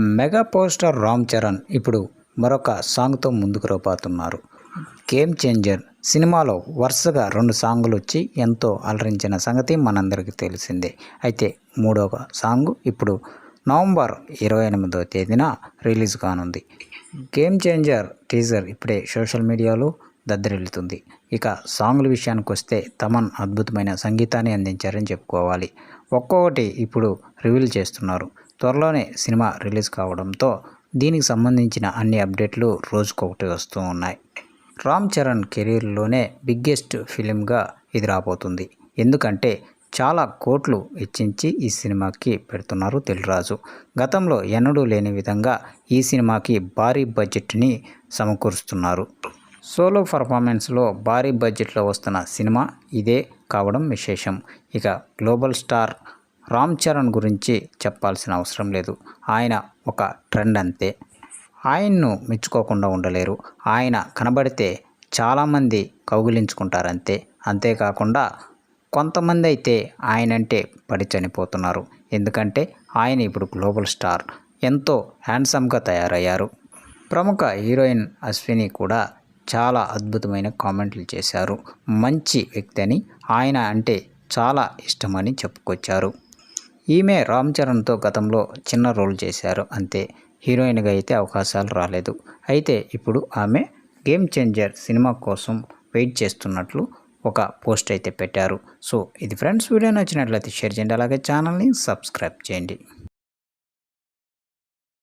Mega poster Ram Charan ఇప్పుడు మరొక సాంగ్తో ముందుకు రూపాతున్నారు. గేమ్ చేంజర్ సినిమాలో వరుసగా రెండు సాంగులు వచ్చి ఎంతో అలరించిన సంగతి మనందరికీ తెలిసిందే. అయితే మూడవ సాంగ్ ఇప్పుడు నవంబర్ ఇరవై ఎనిమిదో తేదీన రిలీజ్ కానుంది. గేమ్ చేంజర్ టీజర్ ఇప్పుడే సోషల్ మీడియాలో దద్దరిల్లుతుంది. ఇక సాంగ్ల విషయానికి వస్తే తమన్ అద్భుతమైన సంగీతాన్ని అందించారని చెప్పుకోవాలి. ఒక్కొక్కటి ఇప్పుడు రివీల్ చేస్తున్నారు. త్వరలోనే సినిమా రిలీజ్ కావడంతో దీనికి సంబంధించిన అన్ని అప్డేట్లు రోజుకొకటి వస్తూ ఉన్నాయి. రామ్ చరణ్ కెరీర్లోనే బిగ్గెస్ట్ ఫిలింగా ఇది రాబోతుంది. ఎందుకంటే చాలా కోట్లు వెచ్చించి ఈ సినిమాకి పెడుతున్నారు తెలురాజు. గతంలో ఎన్నడూ లేని విధంగా ఈ సినిమాకి భారీ బడ్జెట్ని సమకూరుస్తున్నారు. సోలో పర్ఫార్మెన్స్లో భారీ బడ్జెట్లో వస్తున్న సినిమా ఇదే కావడం విశేషం. ఇక గ్లోబల్ స్టార్ రామ్ చరణ్ గురించి చెప్పాల్సిన అవసరం లేదు. ఆయన ఒక ట్రెండ్ అంతే. ఆయన్ను మెచ్చుకోకుండా ఉండలేరు. ఆయన కనబడితే చాలామంది కౌగిలించుకుంటారంతే. అంతేకాకుండా కొంతమంది అయితే ఆయనంటే పడి చనిపోతున్నారు. ఎందుకంటే ఆయన ఇప్పుడు గ్లోబల్ స్టార్. ఎంతో హ్యాండ్సమ్గా తయారయ్యారు. ప్రముఖ హీరోయిన్ అశ్విని కూడా చాలా అద్భుతమైన కామెంట్లు చేశారు. మంచి వ్యక్తి అని ఆయన అంటే చాలా ఇష్టమని చెప్పుకొచ్చారు. ఈమె రామ్ చరణ్తో గతంలో చిన్న రోల్ చేశారు. అంతే హీరోయిన్గా అయితే అవకాశాలు రాలేదు. అయితే ఇప్పుడు ఆమె గేమ్ చేంజర్ సినిమా కోసం వెయిట్ చేస్తున్నట్లు ఒక పోస్ట్ అయితే పెట్టారు. సో ఇది ఫ్రెండ్స్ వీడియో నచ్చినట్లయితే షేర్ చేయండి. అలాగే ఛానల్ని సబ్స్క్రైబ్ చేయండి.